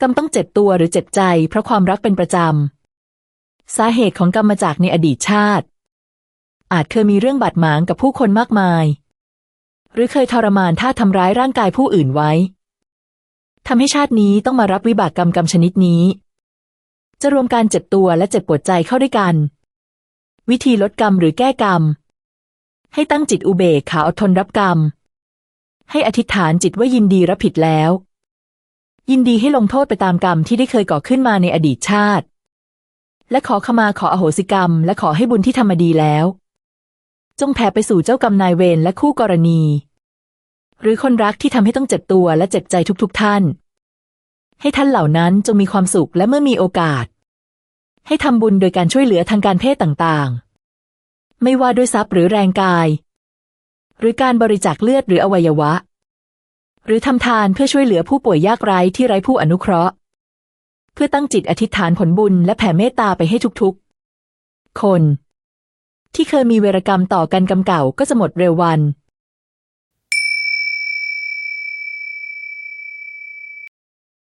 กรรมต้องเจ็บตัวหรือเจ็บใจ เพราะความรักเป็นประจำ สาเหตุของกรรมมาจากในอดีตชาติ อาจเคยมีเรื่องบาดหมางกับผู้คนมากมาย หรือเคยทรมานท่าทำร้ายร่างกายผู้อื่นไว้ทำให้ชาตินี้ต้องมารับวิบากกรรมกรรมชนิดนี้ จะรวมการเจ็บตัวและเจ็บปวดใจเข้าด้วยกัน วิธีลดกรรมหรือแก้กรรม ให้ตั้งจิตอุเบกขาอดทนรับกรรม ให้อธิษฐานจิตว่ายินดีรับผิดแล้ว ยินดีให้ลงโทษไปตามกรรมที่ได้เคยก่อขึ้นมาในอดีตชาติ และขอขมาขออโหสิกรรม และขอให้บุญที่ทำมาดีแล้ว จงแผ่ไปสู่เจ้ากรรมนายเวรและคู่กรณี หรือคนรักที่ทำให้ต้องเจ็บตัวและเจ็บใจทุกๆทท่าน ให้ท่านเหล่านั้นจงมีความสุขและเมื่อมีโอกาส ให้ทำบุญโดยการช่วยเหลือทางการเพศต่างๆ ไม่ว่าด้วยทรัพย์หรือแรงกาย หรือการบริจาคเลือดหรืออวัยวะ หรือทำทานเพื่อช่วยเหลือผู้ป่วยยากไร้ที่ไร้ผู้อนุเคราะห์ เพื่อตั้งจิตอธิษฐานผลบุญและแผ่เมตตาไปให้ทุกๆ คน ที่เคยมีเวรกรรมต่อกันกรรมเก่าก็จะหมดเร็ววัน